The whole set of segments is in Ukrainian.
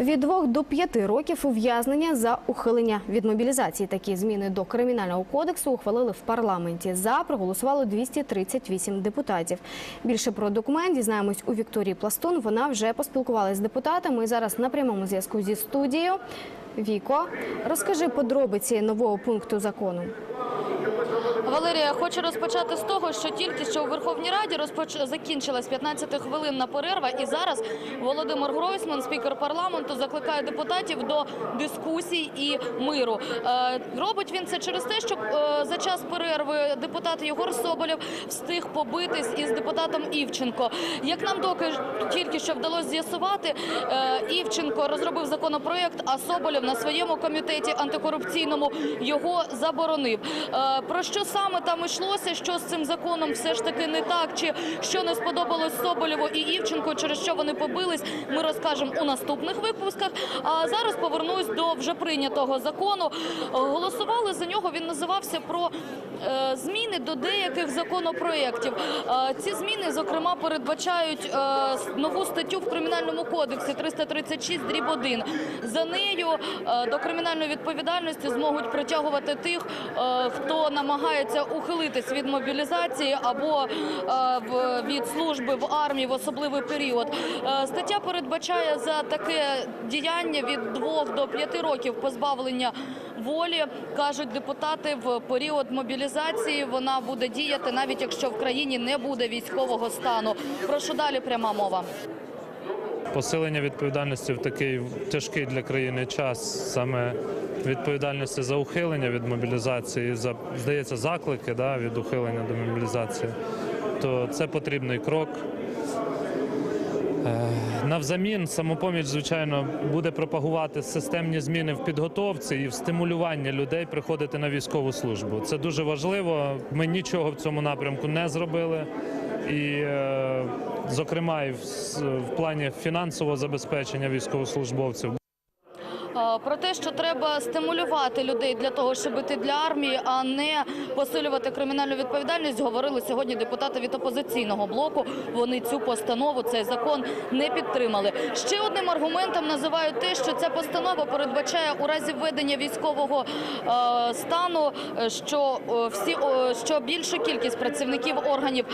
Від двох до п'яти років ув'язнення за ухилення від мобілізації. Такі зміни до кримінального кодексу ухвалили в парламенті. За проголосувало 238 депутатів. Більше про документ дізнаємось у Вікторії Пластун. Вона вже поспілкувалася з депутатами зараз на прямому зв'язку зі студією. Віко, розкажи подробиці нового пункту закону. Валерія, хочу розпочати з того, що тільки що у Верховній Раді розпоч... закінчилась 15-хвилинна перерва, і зараз Володимир Гройсман, спікер парламенту, закликає депутатів до дискусій і миру. Е, робить він це через те, що е, за час перерви депутат Єгор Соболєв встиг побитись із депутатом Івченко. Як нам доки тільки що вдалося з'ясувати, е, Івченко розробив законопроект, а Соболєв на своєму комітеті антикорупційному його заборонив. Е, Про що саме там йшлося? Що з цим законом все ж таки не так? Чи що не сподобалось Соболєву і Івченко, через що вони побились? Ми розкажемо у наступних випусках. А зараз повернусь до вже прийнятого закону. Е, Голосували за нього. Він називався про е, зміни до деяких законопроєктів. Ці зміни, зокрема, передбачають нову статтю в кримінальному кодексі 336 дріб 1. За нею до кримінальної відповідальності зможуть притягувати тих, е, хто намагається ухилитись від мобілізації або е, від служби в армії в особливий період. Е, Стаття передбачає за таке діяння від 2 до 5 років позбавлення волі, кажуть депутати, в період мобілізації вона буде діяти, навіть якщо в країні не буде військового стану. Прошу далі пряма мова. Посилення відповідальності в такий тяжкий для країни час, саме відповідальності за ухилення від мобілізації, за здається, заклики да, від ухилення до мобілізації, то це потрібний крок. Е, Навзамін самопоміч, звичайно, буде пропагувати системні зміни в підготовці і в стимулюванні людей приходити на військову службу. Це дуже важливо. Ми нічого в цьому напрямку не зробили. І, е, зокрема, і в плані фінансового забезпечення військовослужбовців. Про те, що треба стимулювати людей для того, щоб іти для армії, а не посилювати кримінальну відповідальність, говорили сьогодні депутати від опозиційного блоку. Вони цю постанову, цей закон не підтримали. Ще одним аргументом називають те, що ця постанова передбачає у разі введення військового е, стану, е, що е, всі що більша кількість працівників органів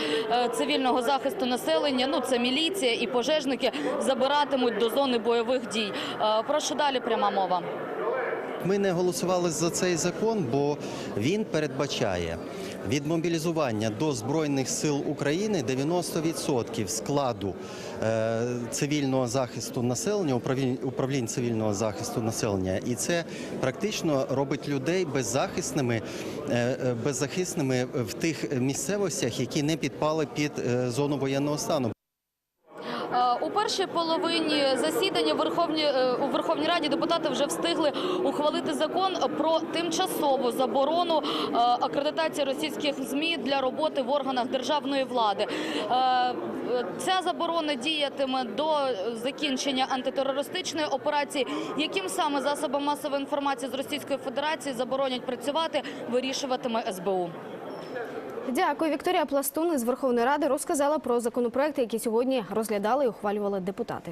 цивільного захисту населення, ну це міліція і пожежники, забиратимуть до зони бойових дій. Прошу далі пряма мова. Ми не голосували за цей закон, бо він передбачає від мобілізування до Збройних сил України 90% складу е, цивільного захисту населення, управлінь, цивільного захисту населення. І це практично робить людей беззахисними, е, е, беззахисними в тих місцевостях, які не підпали під зону воєнного стану. Е, У першій половині засідання Верховні, е, у Верховній Раді депутати вже встигли ухвалити закон про тимчасову заборону е, акредитації російських ЗМІ для роботи в органах державної влади. Ця заборона діятиме до закінчення антитерористичної операції. Яким саме засобам масової інформації з Російської Федерації заборонять працювати, вирішуватиме СБУ. Дякую. Вікторія Пластун із Верховної Ради розказала про законопроекти, які сьогодні розглядали і ухвалювали депутати.